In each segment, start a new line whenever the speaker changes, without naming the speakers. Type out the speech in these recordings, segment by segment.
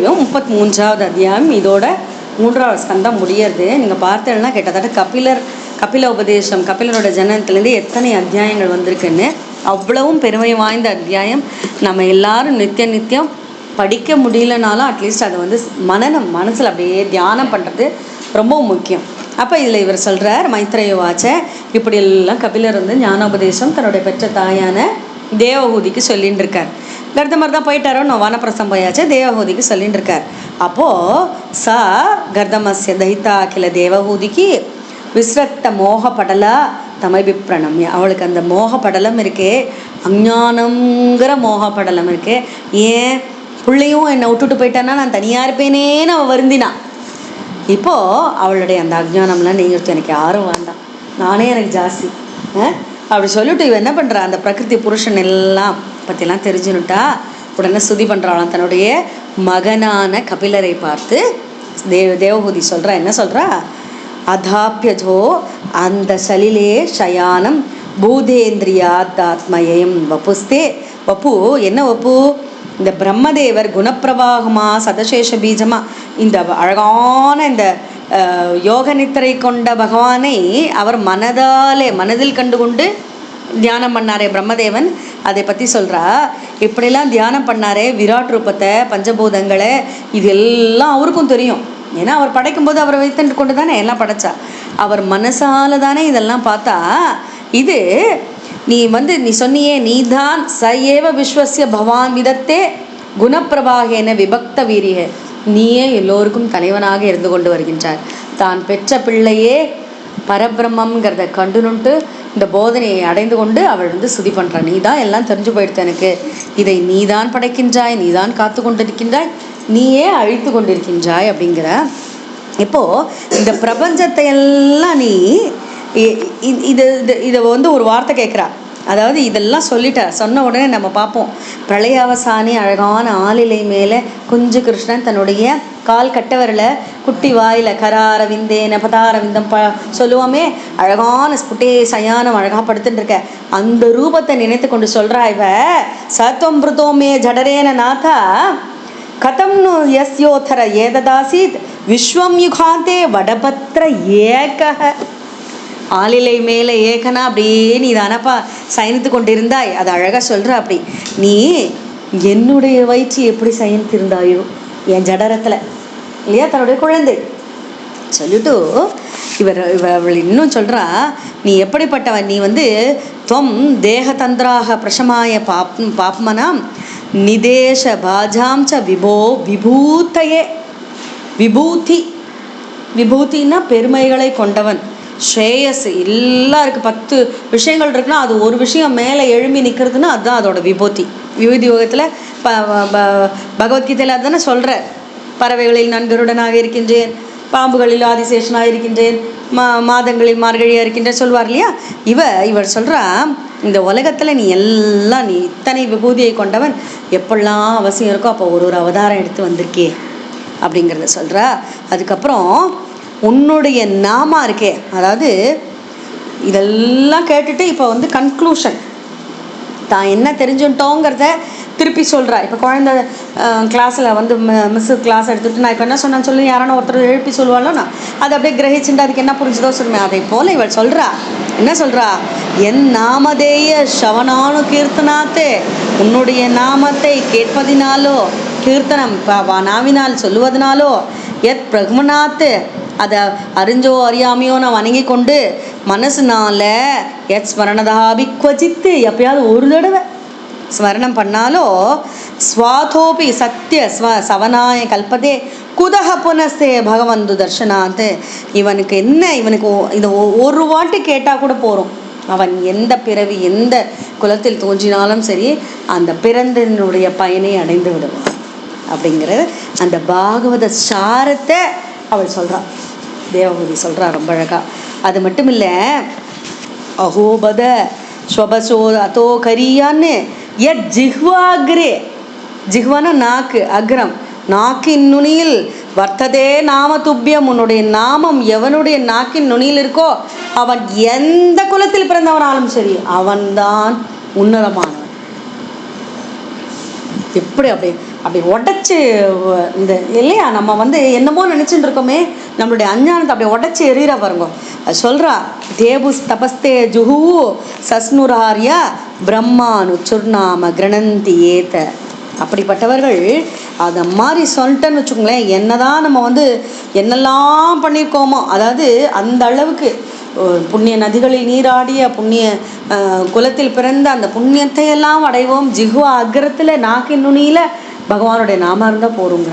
முப்பத்தி மூன்றாவது அத்தியாயம். இதோட மூன்றாவது ஸ்கந்தம் முடியறது. நீங்கள் பார்த்தீங்கன்னா கிட்டத்தட்ட கபிலர் கபில உபதேசம் கபிலரோட ஜனனத்துலேருந்து எத்தனை அத்தியாயங்கள் வந்திருக்குன்னு அவ்வளவும் பெருமை வாய்ந்த அத்தியாயம். நம்ம எல்லாரும் நித்திய நித்தியம் படிக்க முடியலனாலும் அட்லீஸ்ட் அதை வந்து மனநம் மனசில் அப்படியே தியானம் பண்ணுறது ரொம்ப முக்கியம். அப்போ இதில் இவர் சொல்கிறார் மைத்ரேய வாச்ச. இப்படி எல்லாம் கபிலர் வந்து ஞானோபதேசம் தன்னுடைய பெற்ற தாயான தேவகூதிக்கு சொல்லின்னு இருக்கார். கர்தமர் தான் போயிட்டாரோன்னு வானப்பிரசம் போயாச்சு. தேவஹூதிக்கு சொல்லிட்டு இருக்கார் அப்போது ச கர்தமஸ்ய தைத்தா அகில தேவஹூதிக்கு விஸ்ரத்த மோக படலா தமைபிப்ரணம்ய. அவளுக்கு அந்த மோக படலம் இருக்கே. அஞ்ஞானங்கிற மோக படலம் இருக்கே. ஏன்? பிள்ளையும் என்னை விட்டுட்டு போயிட்டான்னா நான் தனியாக இருப்பேனேன்னு அவள் வருந்தினான் இப்போது அவளுடைய அந்த அஜ்ஞானம்லாம் நீங்கள் எனக்கு யாரும் வேண்டாம். நானே எனக்கு ஜாஸ்தி. ஆ? அப்படி சொல்லிட்டு இவன் என்ன பண்ணுறா அந்த பிரகிருதி புருஷன் எல்லாம் பற்றிலாம் தெரிஞ்சுனுட்டா உடனே சுதி பண்ணுறாளாம் தன்னுடைய மகனான கபிலரை பார்த்து தேவ தேவஹூதி சொல்கிறா என்ன சொல்கிறா அதாப்பியஜோ அந்த சலிலே சயானம் பூதேந்திரியாத்தாத்மயம் வப்புஸ்தே வப்பு என்ன வப்பு? இந்த பிரம்மதேவர் குணப்பிரவாகமா சதசேஷ பீஜமா இந்த அழகான இந்த யோக நித்திரை கொண்ட பகவானை அவர் மனதாலே மனதில் கண்டுகொண்டு தியானம் பண்ணாரே பிரம்மதேவன். அதை பற்றி சொல்கிறா இப்படிலாம் தியானம் பண்ணாரே விராட் ரூபத்தை பஞ்சபூதங்களை இது எல்லாம் அவருக்கும் தெரியும். ஏன்னா அவர் படைக்கும்போது அவரை வைத்துட்டு கொண்டு தானே எல்லாம் படைச்சா. அவர் மனசால தானே இதெல்லாம் பார்த்தா இது நீ வந்து நீ சொன்னியே நீதான் ச ஏவ விஸ்வசிய பவான் விதத்தே குணப்பிரபாகேன விபக்த வீரிய நீயே எல்லோருக்கும் தலைவனாக இருந்து கொண்டு வருகின்றார். தான் பெற்ற பிள்ளையே பரபிரம்மங்கிறத கண்டுனுட்டு இந்த போதனையை அடைந்து கொண்டு அவள் வந்து சுதி பண்ணுறா நீ தான் எல்லாம் தெரிஞ்சு போயிடுத்து எனக்கு. இதை நீ தான் படைக்கின்றாய் நீ தான் காத்து கொண்டிருக்கின்றாய் நீயே அழித்து கொண்டிருக்கின்றாய் அப்படிங்கிற. இப்போது இந்த பிரபஞ்சத்தை எல்லாம் நீ இது இது இதை வந்து ஒரு வார்த்தை கேட்குறா. அதாவது இதெல்லாம் சொல்லிட்டா சொன்ன உடனே நம்ம பார்ப்போம். பிரளயாவசானி அழகான ஆளிலை மேலே குஞ்சு கிருஷ்ணன் தன்னுடைய கால் கட்டவரில் குட்டி வாயில் கரார விந்தேன பதார விந்தம் ப சொல்லுவோமே அழகான ஸ்புட்டே சயானம் அழகாக படுத்துட்டுருக்க அந்த ரூபத்தை நினைத்து கொண்டு சொல்கிறா இவ சத்வம் மிருதோமே ஜடரேன நாதா கதம் நு யஸ்யோத்தர ஏததாசீத் விஸ்வம் யுகாந்தே வடபத்ர ஏக ஆளிலை மேலே ஏகனா அப்படியே நீ தானப்பா சயனித்து கொண்டிருந்தாய். அது அழகாக சொல்கிற அப்படி. நீ என்னுடைய வயிற்று எப்படி சயனித்திருந்தாயோ? என் ஜடரத்தில். இல்லையா? தன்னுடைய குழந்தை. சொல்லிட்டு இவர் இவர் அவள் இன்னும் சொல்கிறா நீ எப்படிப்பட்டவன்? நீ வந்து துவம் தேகதந்திராக பிரசமாய பாப் பாப்மனாம் நிதேஷ பாஜாம் ச விபோ விபூத்தையே. விபூதி. விபூத்தின்னா பெருமைகளை கொண்டவன். ஸ்ரேயஸ் எல்லாருக்கும் பத்து விஷயங்கள் இருக்குன்னா அது ஒரு விஷயம் மேலே எழும்பி நிற்கிறதுனா அதுதான் அதோட விபூதி. விபூதி யோகத்தில் ப ப- பகவத்கீதையில் அதுதானே சொல்கிற பறவைகளில் நண்பருடனாக இருக்கின்றேன் பாம்புகளில் ஆதிசேஷனாக இருக்கின்றேன் மா மாதங்களில் மார்கழியாக இருக்கின்றேன் சொல்வார் இல்லையா? இவ இவர் சொல்கிறா இந்த உலகத்தில் நீ எல்லாம் நீ இத்தனை விபூதியை கொண்டவன் எப்பெல்லாம் அவசியம் இருக்கோ அப்போ ஒரு ஒரு அவதாரம் எடுத்து வந்திருக்கே அப்படிங்கிறத சொல்கிறா அதுக்கப்புறம் உன்னுடைய நாமா இருக்கே. அதாவது இதெல்லாம் கேட்டுட்டு இப்போ வந்து கன்க்ளூஷன் தான் என்ன தெரிஞ்சுட்டோங்கிறத திருப்பி சொல்கிறா இப்போ குழந்த கிளாஸில் வந்து மிஸ்ஸு கிளாஸ் எடுத்துகிட்டு நான் இப்போ என்ன சொன்னேன்னு சொல்லி யாரான ஒருத்தர் எழுப்பி சொல்லுவாளோ நான் அதை அப்படியே கிரகிச்சுட்டு அதுக்கு என்ன புரிஞ்சுதோ சொல்லுவேன் அதை போல் இவள் சொல்கிறா என்ன சொல்கிறா என் நாமதேய சவனானு கீர்த்தனாத்தே உன்னுடைய நாமத்தை கேட்பதினாலோ கீர்த்தனம் நாவினால் சொல்லுவதனாலோ எத் பிரகுமநாத்து அதை அறிஞ்சோ அறியாமையோ நான் வணங்கி கொண்டு மனசுனால எத் ஸ்மரணதாபி குவச்சித்து எப்பயாவது ஒரு தடவை ஸ்மரணம் பண்ணாலோ ஸ்வாதோபி சத்திய ஸ்வ சவனாய கல்பதே குதக புனஸ்தே பகவந்து தர்ஷனாத் இவனுக்கு என்ன இவனுக்கு ஒ- ஒ- ஒரு வாட்டி கேட்டால் கூட போகிறோம் அவன் எந்த பிறவி எந்த குலத்தில் தோன்றினாலும் சரி அந்த பிறந்தனுடைய பயனை அடைந்து விடுவான். அப்படிங்கிறது அந்த பாகவத சாரத்தை அவள் சொல்கிறாள் தேவகூதி சொல்கிறா ரொம்ப அழகாக அது மட்டும் இல்லை அகோபத ஸ்வபசோ அதோ கரியான்னு எட் ஜிஹ்வாக்ரே. ஜிஹ்வான நாக்கு அக்ரம். நாக்கின் நுனியில் வர்த்ததே நாம துப்பியம் உன்னுடைய நாமம் எவனுடைய நாக்கின் நுனியில் இருக்கோ அவன் எந்த குலத்தில் பிறந்தவனாலும் சரி அவன்தான் உன்னதமானவன். எப்படி அப்படி அப்படி உடச்சி இந்த இல்லையா? நம்ம வந்து என்னமோ நினச்சிட்டு இருக்கோமே நம்மளுடைய அஞ்ஞானத்தை அப்படியே உடச்சி எறிகிற பாருங்க. அது சொல்கிறா தேபு தபஸ்தே ஜுஹூ சஸ்னுராரியா பிரம்மானு சுர்ணாம கிரணந்தி ஏத்த அப்படிப்பட்டவர்கள் அதை மாதிரி சொல்லிட்டேன்னு வச்சுக்கோங்களேன் என்னதான் நம்ம வந்து என்னெல்லாம் பண்ணியிருக்கோமோ அதாவது அந்த அளவுக்கு புண்ணிய நதிகளில் நீராடிய புண்ணிய குலத்தில் பிறந்த அந்த புண்ணியத்தை எல்லாம் அடைவோம். ஜிஹுவா அக்ரத்தில் நாக்கின் நுனியில் பகவானுடைய நாமம் இருந்தால் போருங்க.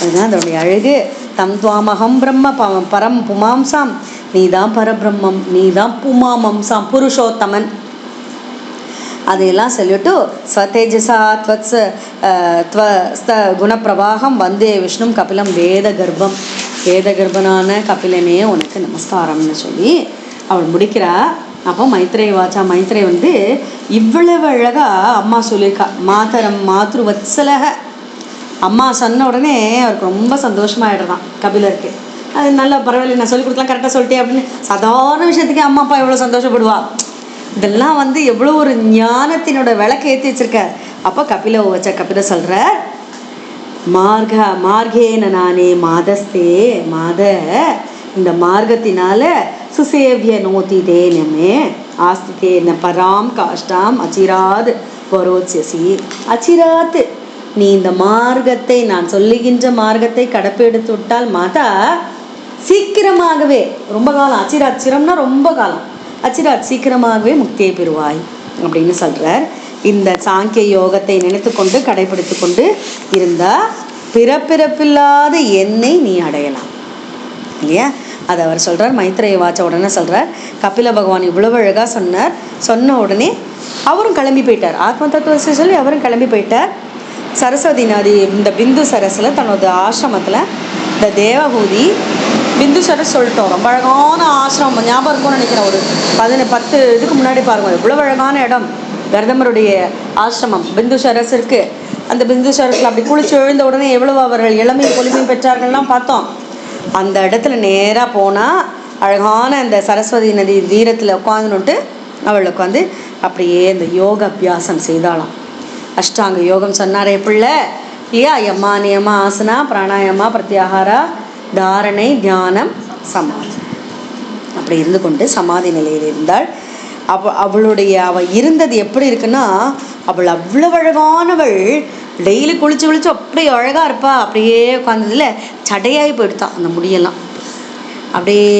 அதுதான் அதனுடைய அழகு. தம் துவாமகம் பிரம்ம ப பரம் புமாம்சாம். நீதான் பரபிரம்மம் நீதான் புமாமம்சாம். புருஷோத்தமன். அதையெல்லாம் சொல்லிட்டு ஸ்வதேஜசா த்வத்ஸ துவ ஸ்த குணப்பிரவாகம் வந்தே விஷ்ணும் கபிலம் வேத கர்ப்பம். வேத கர்ப்பனான கபிலனே உனக்கு நமஸ்காரம்னு சொல்லி அவள் முடிக்கிறா. அப்போ மைத்ரே வாச்சா மைத்ரே வந்து இவ்வளவு அழகாக அம்மா சொல்லியிருக்கா. மாதரம் மாத்ருவத்சலக. அம்மா சொன்ன உடனே அவருக்கு ரொம்ப சந்தோஷமாயிடுறான் கபிலருக்கு. அது நல்லா பரவாயில்ல நான் சொல்லி கொடுக்கலாம் கரெக்டாக சொல்லிட்டேன் அப்படின்னு. சாதாரண விஷயத்துக்கே அம்மா அப்பா எவ்வளோ சந்தோஷப்படுவா? இதெல்லாம் வந்து எவ்வளோ ஒரு ஞானத்தினோட விளக்கு ஏற்றி வச்சிருக்க. அப்போ கபில வச்ச கபில சொல்கிற மார்க மார்கேன நானே மாதஸ்தே மாத. இந்த மார்க்கத்தினால சுசேவிய நோதி தேனமே. ஆஸ்திதே என்ன பராம் காஷ்டாம் அச்சிராத் வரோத்யசி. அச்சிராத்து. நீ இந்த மார்க்கத்தை நான் சொல்லுகின்ற மார்க்கத்தை கடப்பெடுத்து விட்டால் மாதா சீக்கிரமாகவே ரொம்ப காலம் அச்சிராச்சிரம்னா ரொம்ப காலம். அச்சிராத் சீக்கிரமாகவே முக்தியை பெறுவாய் அப்படின்னு சொல்கிறார் இந்த சாங்கிய யோகத்தை நினைத்து கொண்டு கடைபிடித்து கொண்டு இருந்தால் பிறப்பிறப்பில்லாத எண்ணை நீ அடையலாம். இல்லையா? அதை அவர் சொல்கிறார் மைத்ரேய வாச்ச உடனே சொல்கிறார் கபில பகவான் இவ்வளவு அழகாக சொன்னார். சொன்ன உடனே அவரும் கிளம்பி போயிட்டார். ஆத்ம தத்துவத்தை சொல்லி அவரும் கிளம்பி போயிட்டார். சரஸ்வதி நதி இந்த பிந்து சரஸில் தன்னோட ஆசிரமத்தில் இந்த தேவகூதி பிந்து சரஸ் சொல்லிட்டோம். ரொம்ப அழகான ஆசிரமம். ஞாபகம் இருக்கும்னு நினைக்கிறேன். ஒரு பதின பத்து இதுக்கு முன்னாடி பாருங்க. எவ்வளவு அழகான இடம். பிரதமருடைய ஆசிரமம் பிந்து இருக்கு அந்த பிந்து அப்படி குளிச்சு எழுந்த உடனே எவ்வளவு அவர்கள் இளமையும் பொலிமையும் பெற்றார்கள்லாம் பார்த்தோம். அந்த இடத்துல நேராக போனால் அழகான அந்த சரஸ்வதி நதி தீரத்தில் உட்காந்துன்னுட்டு அவள் உட்காந்து அப்படியே இந்த யோக அபியாசம் செய்தாளாம். அஷ்டாங்க யோகம் சொன்னாரே பிள்ளை இல்லையா யம்மா நியமா ஆசனா பிராணாயமா பிரத்யாகாரா தாரணை தியானம் சமாதி. அப்படி இருந்து கொண்டு சமாதி நிலையில் இருந்தாள். அவ அவளுடைய அவள் இருந்தது எப்படி இருக்குன்னா அவள் அவ்வளவு அழகானவள். டெய்லி குளிச்சு குளிச்சு அப்படியே அழகா இருப்பா. அப்படியே உட்காந்ததுல சடையாகி போயிடுதான் அந்த முடியெல்லாம். அப்படியே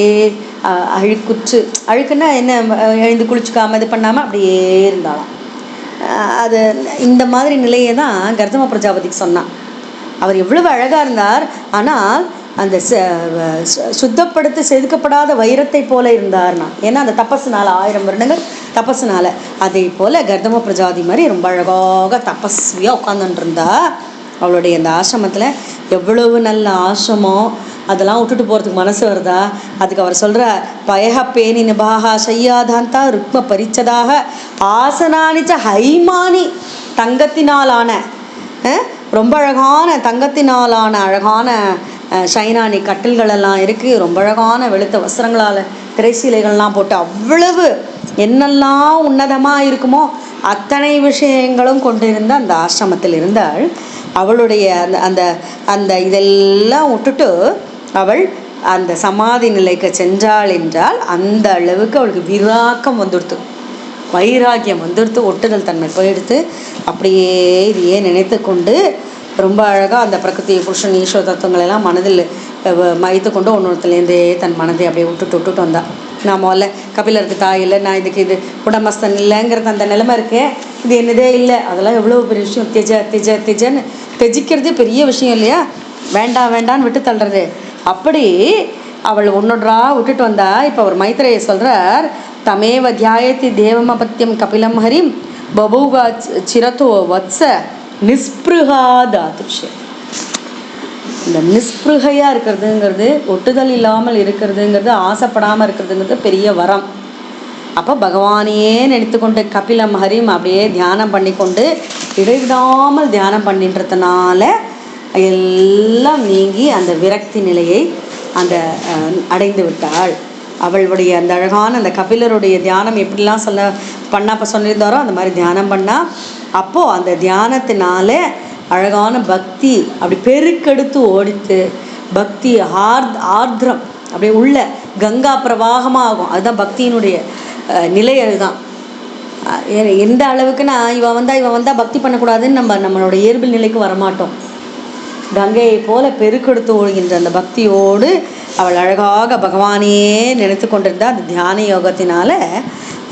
அழுக்குச்சு. அழுக்குன்னா என்ன எழுந்து குளிச்சுக்காம இது பண்ணாமல் அப்படியே இருந்தாலாம் அது இந்த மாதிரி நிலையை தான் கர்தம பிரஜாபதிக்கு சொன்னான். அவர் எவ்வளவு அழகாக இருந்தார். ஆனால் அந்த சுத்தப்படுத்த சு- சுத்தப்படுத்தி செதுக்கப்படாத வைரத்தை போல இருந்தார்னா. ஏன்னா அந்த தபஸ்னால ஆயிரம் வருடங்கள் தபஸ்னால. அதே போல கர்தம பிரஜாதி மாதிரி ரொம்ப அழகாக தபஸ்வியாக உட்காந்துட்டு இருந்தா. அவளுடைய அந்த ஆசிரமத்தில் எவ்வளவு நல்ல ஆசிரமம் அதெல்லாம் விட்டுட்டு போகிறதுக்கு மனசு வருதா? அதுக்கு அவர் சொல்கிற பயக பேணி நிபாகா சையாதாந்தா ருக்ம பரிச்சதாக ஆசனானிச்ச ஹைமானி தங்கத்தினாலான. ரொம்ப அழகான தங்கத்தினாலான அழகான ஷைனானி கட்டில்களெல்லாம் இருக்குது ரொம்ப அழகான வெளுத்த வஸ்திரங்களால் திரைசீலைகள்லாம் போட்டு அவ்வளவு என்னெல்லாம் உன்னதமாக இருக்குமோ அத்தனை விஷயங்களும் கொண்டிருந்த அந்த ஆசிரமத்தில் இருந்தாள். அவளுடைய அந்த அந்த அந்த இதெல்லாம் விட்டுட்டு அவள் அந்த சமாதி நிலைக்கு சென்றாள் என்றால் அந்த அளவுக்கு அவளுக்கு விராக்கம் வந்துடுத்து. வைராக்கியம் வந்துடுத்து. ஒட்டுதல் தன்மை போயிடுத்து. அப்படியே இதையே நினைத்து கொண்டு ரொம்ப அழகாக அந்த பிரகிருதி புருஷன் ஈஸ்வர தத்துவங்கள் எல்லாம் மனதில் மயித்து கொண்டு ஒன்றுத்துலேருந்தே தன் மனதை அப்படியே விட்டுட்டு விட்டுட்டு வந்தா. நான் முதல்ல கபிலருக்கு தாய் இல்லை நான் இதுக்கு இது குடமஸ்தன் இல்லைங்கிறது அந்த நிலைமை இருக்கே இது என்னதே இல்லை. அதெல்லாம் எவ்வளோ பெரிய விஷயம். திஜ திஜ திஜன்னு தெஜிக்கிறது பெரிய விஷயம் இல்லையா? வேண்டாம் வேண்டான்னு விட்டு தள்ளுறது. அப்படி அவள் ஒன்னொன்றா விட்டுட்டு வந்தா இப்போ அவர் மைத்திரையை சொல்கிறார் தமேவ தியாயத்தி தேவமபத்தியம் கபிலம் ஹரிம் பபூவா சிரத்தோ வத்ச நிஸ்பிருகா தாதுஷ்யம் இந்த நிஸ்பிருகையாக இருக்கிறதுங்கிறது ஒட்டுதல் இல்லாமல் இருக்கிறதுங்கிறது ஆசைப்படாமல் இருக்கிறதுங்கிறது பெரிய வரம். அப்போ பகவானையே நினைத்துக்கொண்டு கபிலம் ஹரிம் அப்படியே தியானம் பண்ணி கொண்டு இடைவிடாமல் தியானம் பண்ணின்றதுனால எல்லாம் நீங்கி அந்த விரக்தி நிலையை அந்த அடைந்து விட்டாள். அவளுடைய அந்த அழகான அந்த கபிலருடைய தியானம் எப்படிலாம் சொல்ல பண்ணா இப்போ சொல்லியிருந்தாரோ அந்த மாதிரி தியானம் பண்ணால் அப்போது அந்த தியானத்தினால அழகான பக்தி அப்படி பெருக்கெடுத்து ஓடித்து பக்தி ஆர் ஆர்திரம் அப்படியே உள்ள கங்கா பிரவாகமாக ஆகும் அதுதான் பக்தியினுடைய நிலை அதுதான். எந்த அளவுக்குன்னா இவன் வந்தால் இவன் வந்தால் பக்தி பண்ணக்கூடாதுன்னு நம்ம நம்மளோட இயல்பு நிலைக்கு வரமாட்டோம். கங்கையை போல பெருக்கெடுத்து ஓடுகின்ற அந்த பக்தியோடு அவள் அழகாக பகவானையே நினைத்து கொண்டிருந்தா அந்த தியான யோகத்தினால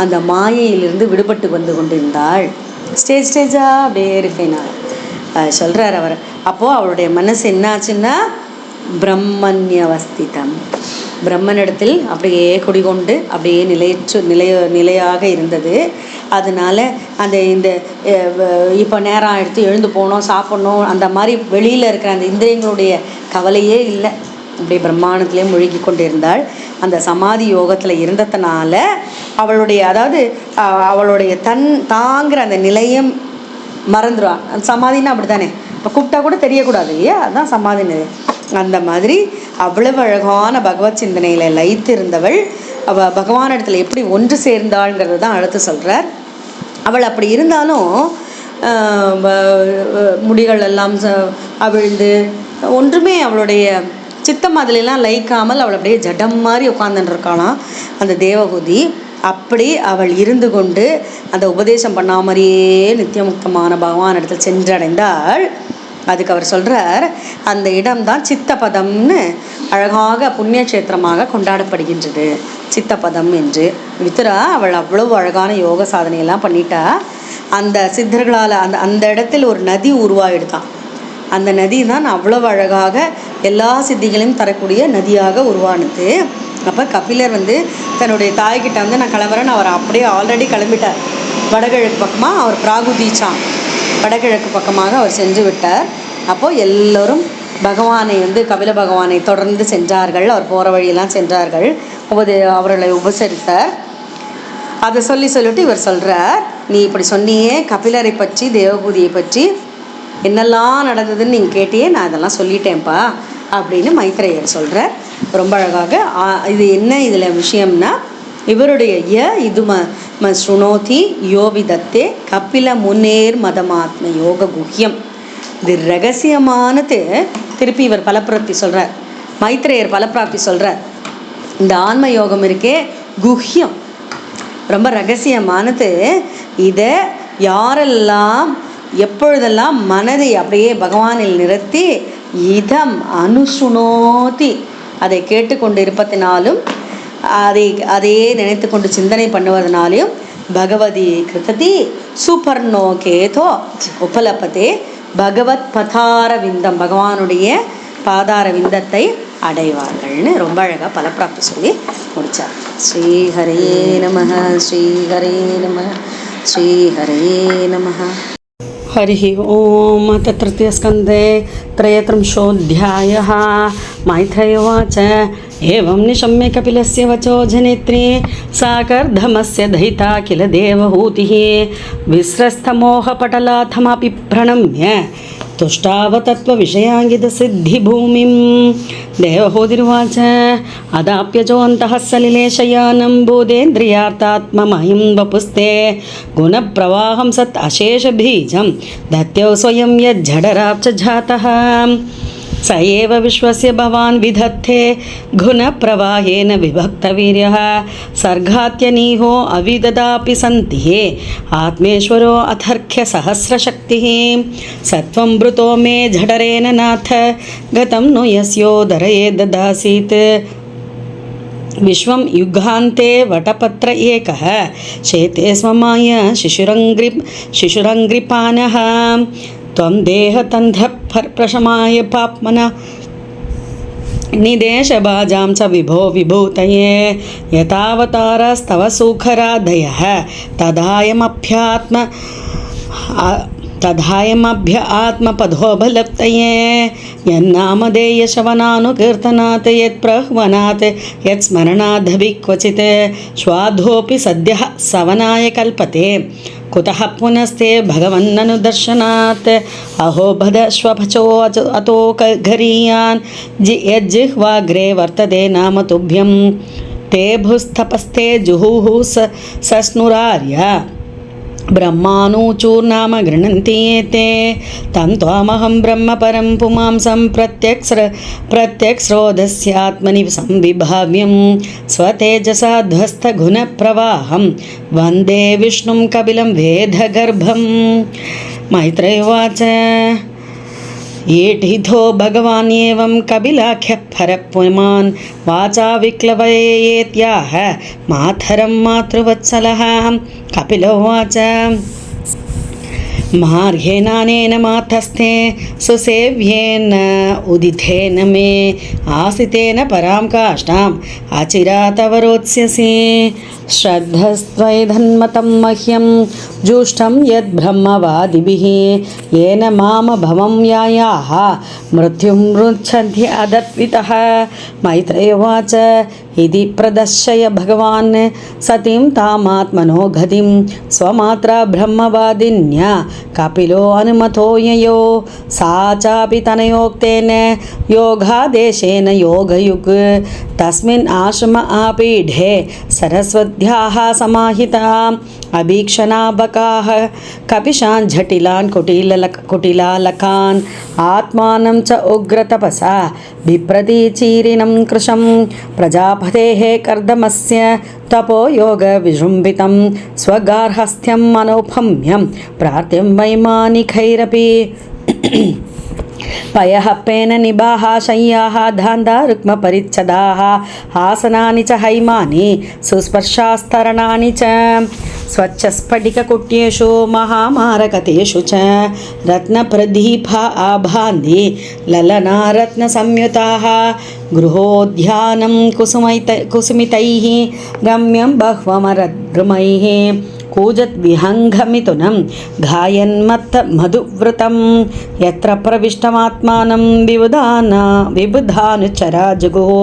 அந்த மாயையிலிருந்து விடுபட்டு வந்து கொண்டிருந்தாள். ஸ்டேஜ் ஸ்டேஜாக அப்படியே இருக்கைனாள் சொல்கிறார் அவர். அப்போது அவளுடைய மனசு என்னாச்சுன்னா பிரம்மண்யவஸ்திதம் பிரம்மனிடத்தில் அப்படியே குடிகொண்டு அப்படியே நிலையற்று நிலைய நிலையாக இருந்தது. அதனால அந்த இந்த வ- இப்போ நேரம் எடுத்து எழுந்து போகணும் சாப்பிட்ணும் அந்த மாதிரி வெளியில் இருக்கிற அந்த இந்திரியங்களுடைய கவலையே இல்லை. அப்படியே பிரம்மாண்டத்திலே மூழ்கி கொண்டிருந்தாள். அந்த சமாதி யோகத்தில் இருந்ததுனால அவளுடைய அதாவது அவளுடைய தன் தாங்கிற அந்த நிலையம் மறந்துடுவான் அந்த சமாதின்னா அப்படி தானே இப்போ கூப்பிட்டா கூட தெரியக்கூடாது இல்லையா? அதுதான் சமாதி நிலை அந்த மாதிரி அவ்வளவு அழகான பகவத் சிந்தனையில் லைத்து இருந்தவள் அவ பகவானிடத்தில் எப்படி ஒன்று சேர்ந்தாள்ங்கிறத தான் அடுத்து சொல்கிறார் அவள் அப்படி இருந்தாலும் முடிகள் எல்லாம் ச- அவிழ்ந்து ஒன்றுமே அவளுடைய சித்தம் அதிலெல்லாம் லயிக்காமல் அவள் அப்படியே ஜடம் மாதிரி உட்காந்துட்டு இருக்காளாம். அந்த தேவபூதி அப்படி அவள் இருந்து கொண்டு அந்த உபதேசம் பண்ணா மாதிரியே நித்தியமுக்தமான பகவான் இடத்தில் சென்றடைந்தாள். அதுக்கு அவர் சொல்கிறார் அந்த இடம்தான் சித்தபதம்னு அழகாக புண்ணியக்ஷேத்திரமாக கொண்டாடப்படுகின்றது. சித்தபதம் என்று. மித்ரா அவள் அவ்வளவு அழகான யோக சாதனையெல்லாம் பண்ணிட்டா. அந்த சித்தர்களால் அந்த அந்த இடத்தில் ஒரு நதி உருவாயிடுதான் அந்த நதி தான் அவ்வளவு அழகாக எல்லா சித்திகளையும் தரக்கூடிய நதியாக உருவானது. அப்போ கபிலர் வந்து தன்னுடைய தாய்கிட்ட வந்து நான் கிளம்புறேன். அவர் அப்படியே ஆல்ரெடி கிளம்பிட்டார். வடகிழக்கு பக்கமாக அவர் பிராகுதீச்சான் வடகிழக்கு பக்கமாக அவர் சென்று விட்டார். அப்போது எல்லோரும் பகவானை வந்து கபில பகவானை தொடர்ந்து சென்றார்கள். அவர் போகிற வழியெல்லாம் சென்றார்கள். உபதே அவர்களை உபசரித்தார். அதை சொல்லி சொல்லிட்டு இவர் சொல்கிறார் நீ இப்படி சொன்னியே கபிலரை பற்றி தேவபூதியை பற்றி. என்னெல்லாம் நடந்ததுன்னு நீங்கள் கேட்டியே நான் அதெல்லாம் சொல்லிட்டேன்ப்பா. அப்படின்னு மைத்ரேயர் சொல்கிறார் ரொம்ப அழகாக இது என்ன இதில் விஷயம்னா இவருடைய ய இது ம ம சுணோதி யோவிதத்தே கபில முன்னேர் மதமாத்ம யோக குஹ்யம். இது ரகசியமானது. திருப்பி இவர் பலப்பிராப்தி சொல்கிறார் மைத்ரேயர் பலப்பிராப்தி சொல்கிறார் இந்த ஆன்ம யோகம் இருக்கே குஹ்யம். ரொம்ப ரகசியமானது. இதை யாரெல்லாம் எப்பொழுதெல்லாம் மனதை அப்படியே பகவானில் நிறுத்தி இதம் அனுசுனோதி. அதை கேட்டுக்கொண்டு இருப்பதினாலும் அதை அதையே நினைத்து கொண்டு சிந்தனை பண்ணுவதனாலையும் பகவதி கிருத்ததி சூப்பர்னோ கேதோ உபலப்பதே பகவத் பதார விந்தம் பகவானுடைய பாதார விந்தத்தை அடைவார்கள்னு ரொம்ப அழகாக பலப்பிராப்தி சொல்லி முடிச்சார். ஸ்ரீஹரே நம ஸ்ரீஹரே நம ஸ்ரீஹரே நம हरिः ओम तृतीय तृतीयस्कन्धे त्रयत्रिंशोऽध्यायः उवाच। एवं निशम्य कपिल वचो जनेत्री। से दहिता किल देवहूतिः। विस्रस्तमोहपटलाथमपि प्रणम्य। तुष्टावतत्त्वविषयाङ्गितसिद्धिभूमिं देवहूतिरुवाच अदाप्यजोऽन्तः सलिलेशयानं बोधेन्द्रियार्थात्ममहिं वपुस्ते गुणप्रवाहं सत् अशेषबीजं दत्यौ स्वयं यज्जडराब्च जातः स एव विश्वस्य भवान् विधत्ते घुनप्रवाहेन विभक्तवीर्यः। सर्गात्यनीहो अविददापि सन्ति हे आत्मेश्वरो अथर्क्यसहस्रशक्तिः सत्वं मृतो मे झडरेण नाथ, गतं नु यस्योदरये ददासीत्। विश्वं युगान्ते वटपत्र एकः शेते स्म माय शिशुरङ्ग्रि शिशुरङ्ग्रिपानः। त्वं देहतन्धप्रशमाय पाप्मना। निदेशबाजां च विभो विभूतये यतावतारस्तव सुखराधयः तदायमभ्यात्म आ- तदायमभ्य आत्मपदोबलप्तये यन्नामधेयशवनानुकीर्तनात् यत्प्रह्वनात् यत्स्मरणादभि क्वचित् स्वाधोऽपि सद्यः सवनाय कल्पते। कुतः पुनस्ते भगवन्ननुदर्शनात् अहो भदश्वपचो अच- अतो घरीयान्। जि यज्जिह्वाग्रे वर्तते नाम तुभ्यं ते भुस्तपस्ते जुहुः स, सस्नुरार्य। ब्रह्माणुचूर्नाम गृह्णन्ति एते तं त्वामहं पुमा परं पुमांसं प्रत्यक्स्र प्रत्यक्स्रोधस्यात्मनि संविभाव्यं। स्वतेजसा ध्वस्तगुणप्रवाहं वंदे विष्णुं कपिलं वेदगर्भं मैत्रेयवाच ఏటిథో భగవాన్యేవం కపిలాఖ్య పరపుమాన్ వాచా విక్లవయేత్యాహ మాతరం మాతృవత్సల కపిలోవాచ మార్ఘేనానేన మాతస్థే సుసేవ్యేన ఉదితేన మే. ఆసితేన పరాం కాష్టాం అచిరాతవరోత్స్యసి. श्रद्धस्त्वैधन्मतं मह्यं जुष्टं यद्ब्रह्मवादिभिः। येन मामभवं यायाः, मृत्युं मृच्छन्ति अदत्वितः मैत्रेयवाच इति प्रदर्शय भगवान्। सतीं तामात्मनो गतिं, स्वमात्रा ब्रह्मवादिन्या, कपिलो अनुमतो ययो। सा चापि तनयोक्तेन योगादेशेन योगयुक्। तस्मिन् आश्रम आपीढे सरस्वत्याः समाहिता अभीक्षणाबकाः कपिशान् झटिलान् कुटिललक कुटिलालकान् आत्मानं च उग्रतपसा बिप्रतीचीरिणं कृशं प्रजापतेः कर्दमस्य तपोयोगविजृम्भितं स्वगार्हस्थ्यम् मनोपम्यं प्रार्थ्यं वैमानिकैरपि పయహప్పేన शय्या శయ్యాహ ధాంధా हासना च हईमा చ హైమాని సుస్పర్శాస్తరణాని చ स्वच्छस्फटिककुट्येषु महामारकतेषु च। रत्नप्रदीपा आभान्ति, ललनारत्नसंयुताः। गृहोद्यानं कुसुमैत, कुसुमित रम्यम बह्वमरद्रुमैः। कूजद्विहङ्घमिथुनं गायन्मत्त मधुव्रतं यत्र प्रविष्टमात्मानं विबुधाना विबुधानुचराजुगुः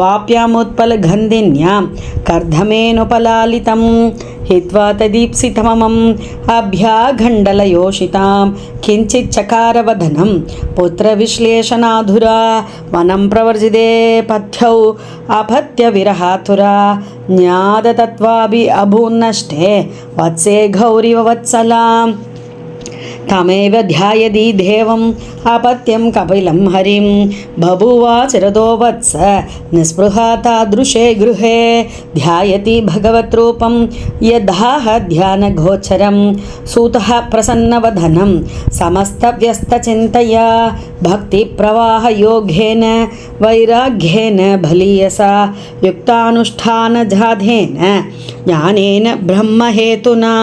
वाप्यामुत्पलगन्धिन्यां कर्धमेनुपलालितं हित्वा तदीप्सितममम् अभ्याघण्डलयोषितां किञ्चिच्चकारवदनं पुत्रविश्लेषणाधुरा वनं प्रवर्जिते पथ्यौ अपत्यविरहातुरा ज्ञाततत्त्वाभि अभून्नष्टे वत्से गौरिव वत्सलाम् తమేవ ధ్యాయది దేవం అపత్యం కపిలం హరిం. బభువా చిరదో వత్స నిస్పృహ తాదృశే గృహే. ధ్యాయతి భగవద్రూపం యదాహ ధ్యానగోచరం సూత ప్రసన్నవధనం సమస్తవ్యస్తచింతయా. भक्तिप्रवाहयोगेन वैराग्येन बलीयसा युक्तानुष्ठानजाधेन ज्ञानेन ब्रह्महेतुना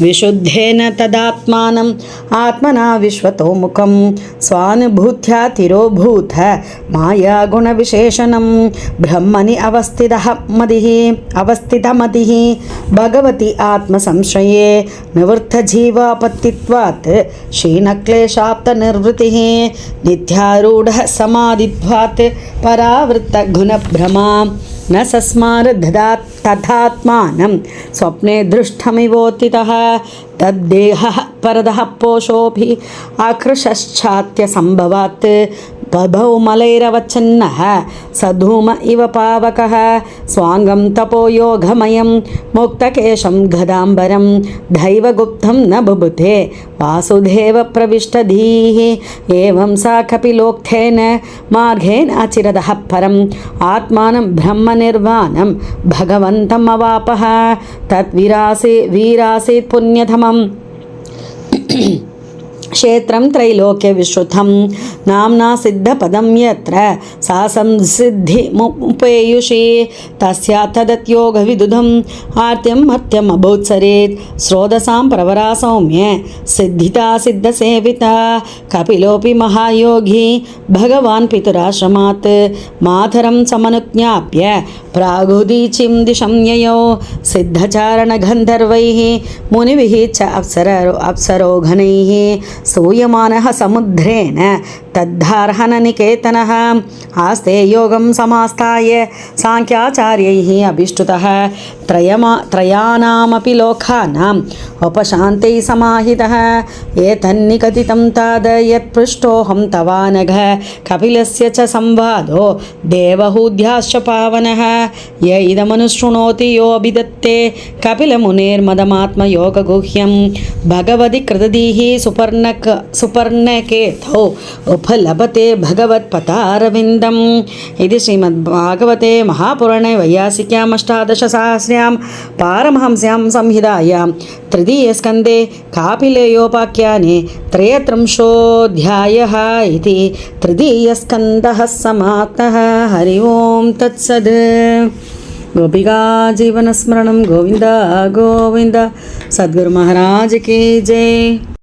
विशुद्धेन तदात्मानम् आत्मना विश्वतोमुखं स्वानुभूत्या तिरोभूत मायागुणविशेषणं ब्रह्मणि अवस्थितः मतिः अवस्थितमतिः भगवति आत्मसंशये निवृत्तजीवापत्तित्वात् क्षीणक्लेशाप्तनिर्वृतिः नित्यारूढः समाधित्वात् परावृत्तगुणभ्रमा न सस्मार ददात् तथात्मानं। स्वप्ने दृष्टमिवोत्थितः तद्देहः परदः पोषोऽपि आकृशश्चात्यसम्भवात् बभौ मलैरवच्छन्नः। सधूम इव पावकः। स्वाङ्गं तपोयोगमयं मुक्तकेशं गदाम्बरं। दैवगुप्तं न बुभुते। वासुदेवप्रविष्टधीः एवं सा कपिलोक्थेन मार्गेण अचिरदः परम्। आत्मानं ब्रह्मनिर्वाणं। भगवन्तम् अवापः तद्विरासे वीरासीत् पुण्यतमम् क्षेत्रं त्रैलोक्यविश्रुतं नाम्ना सिद्धपदं यत्र। सा संसिद्धिमुपेयुषे तस्या तदत्योगविदुधम् आर्त्यं मर्त्यम् अभोत्सरेत्। स्रोतसां प्रवरा सौम्य। सिद्धिता सिद्धसेविता। कपिलोऽपि महायोगी। भगवान् पितुराश्रमात्। मातरं समनुज्ञाप्य। प्रागुदीचिं दिशं ययौ सिद्धचारणगन्धर्वैः। मुनिभिः च अप्सर अप्सरोघनैः। சோயமானக சமுத்திரேன तद्धार्हननिकेतनः। आस्ते योगं समास्ताय साङ्ख्याचार्यैः अभिष्टुतः। त्रयमा त्रयाणामपि लोकानाम् उपशान्तैः समाहितः। एतन्निकथितं ताद यत्पृष्टोऽहं तवानघ। कपिलस्य च संवादो देवहूद्याश्च पावनः। य इदमनुशृणोति योऽभिदत्ते कपिलमुनेर्मदमात्मयोगगुह्यं भगवति कृतदीः सुपर्णक सुपर्णकेतौ उपलभते भगवत्पतारविन्दम् इति श्रीमद्भागवते महापुराणे वैयासिक्यामष्टादशसहस्र्यां पारमहंस्यां संहितायां तृतीयस्कन्धे कापिलेयोपाख्याने त्रयत्रिंशोऽध्यायः इति तृतीयस्कन्धः समाप्तः हरि ओं तत्सद् गोपिका जीवनस्मरणं गोविन्द गोविन्द सद्गुरुमहाराज की जय